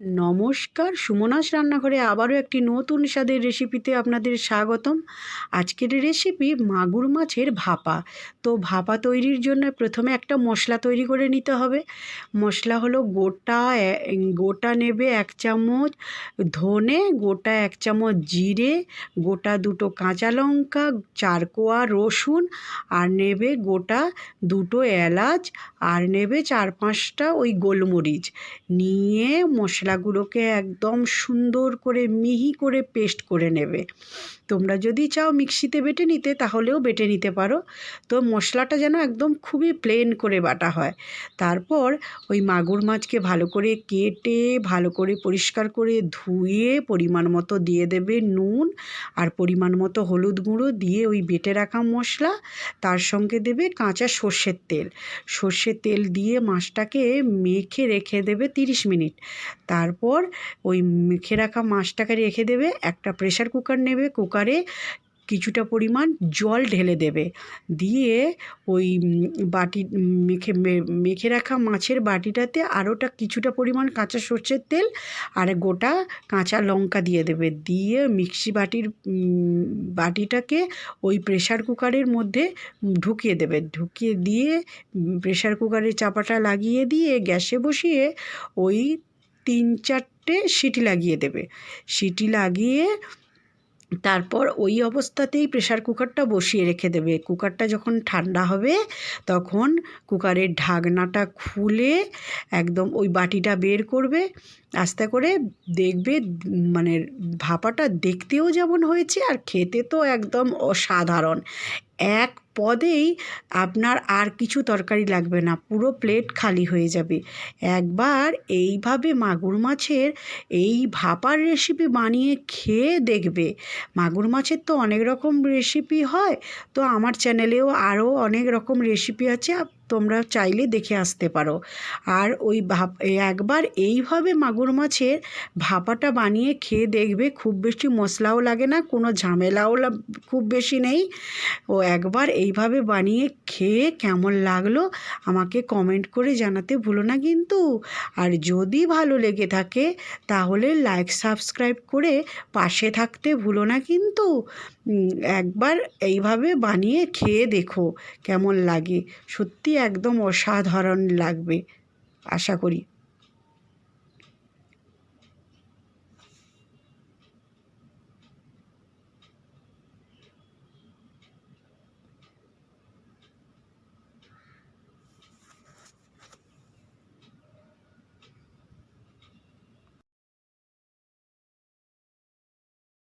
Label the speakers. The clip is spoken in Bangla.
Speaker 1: নমস্কার, সুমনাস রান্নাঘরে আবারও একটি নতুন স্বাদের রেসিপিতে আপনাদের স্বাগতম। আজকের রেসিপি মাগুর মাছের ভাপা। তো ভাপা তৈরির জন্য প্রথমে একটা মশলা তৈরি করে নিতে হবে। মশলা হলো গোটা গোটা নেবে এক চামচ ধনে, গোটা এক চামচ জিরে, গোটা দুটো কাঁচা লঙ্কা, চার কোয়া রসুন, আর নেবে গোটা দুটো এলাচ, আর নেবে চার পাঁচটা ওই গোলমরিচ। নিয়ে মশলাগুলোকে একদম সুন্দর করে মিহি করে পেস্ট করে নেবে। তোমরা যদি চাও মিক্সিতে বেটে নিতে, তাহলেও বেটে নিতে পারো। তো মশলাটা যেন একদম খুবই প্লেন করে বাটা হয়। তারপর ওই মাগুর মাছকে ভালো করে কেটে, ভালো করে পরিষ্কার করে ধুয়ে পরিমাণ মতো দিয়ে দেবে নুন আর পরিমাণ মতো হলুদ গুঁড়ো দিয়ে ওই বেটে রাখা মশলা। তার সঙ্গে দেবে কাঁচা সর্ষের তেল। সর্ষের তেল দিয়ে মাছটাকে মেখে রেখে দেবে তিরিশ মিনিট। তারপর ওই মেখে রাখা মাছটাকে রেখে দেবে, একটা প্রেশার কুকার নেবে কুকারে কিছুটা পরিমাণ জল ঢেলে দেবে। দিয়ে ওই বাটি, মেখে মেখে রাখা মাছের বাটিটাতে আরোটা কিছুটা পরিমাণ কাঁচা সর্ষের তেল আর গোটা কাঁচা লঙ্কা দিয়ে দেবে। দিয়ে মিক্সি বাটির বাটিটাকে ওই প্রেশার কুকারের মধ্যে ঢুকিয়ে দেবে। ঢুকিয়ে দিয়ে প্রেশার কুকারের চাপাটা লাগিয়ে দিয়ে গ্যাসে বসিয়ে ওই তিন চারটে সিটি লাগিয়ে দেবে। সিটি লাগিয়ে তারপর ওই অবস্থাতেই প্রেশার কুকারটা বসিয়ে রেখে দেবে। কুকারটা যখন ঠান্ডা হবে, তখন কুকারের ঢাকনাটা খুলে একদম ওই বাটিটা বের করবে। আস্তে করে দেখবে মানে ভাপাটা দেখতেও যেমন হয়েছে আর খেতে তো একদম অসাধারণ। এক পদেই আপনার আর কিছু তরকারি লাগবে না, পুরো প্লেট খালি হয়ে যাবে। একবার এইভাবে মাগুর মাছের এই ভাপার রেসিপি বানিয়ে খেয়ে দেখবে। মাগুর মাছের তো অনেক রকম রেসিপি হয়, তো আমার চ্যানেলেও আরও অনেক রকম রেসিপি আছে তোমরা চাইলে দেখে আসতে পারো। আর ওই ভাপ একবার এইভাবে মাগুর মাছের ভাপাটা বানিয়ে খেয়ে দেখবে, খুব বেশি মশলাও লাগে না, কোনো ঝামেলাও খুব বেশি নেই। ও একবার এইভাবে বানিয়ে খেয়ে কেমন লাগল আমাকে কমেন্ট করে জানাতে ভুলো না কিন্তু। আর যদি ভালো লেগে থাকে তাহলে লাইক, সাবস্ক্রাইব করে পাশে থাকতে ভুলো না কিন্তু। একবার এইভাবে বানিয়ে খেয়ে দেখো কেমন লাগে। সত্যি একদম অসাধারণ লাগবে আশা করি।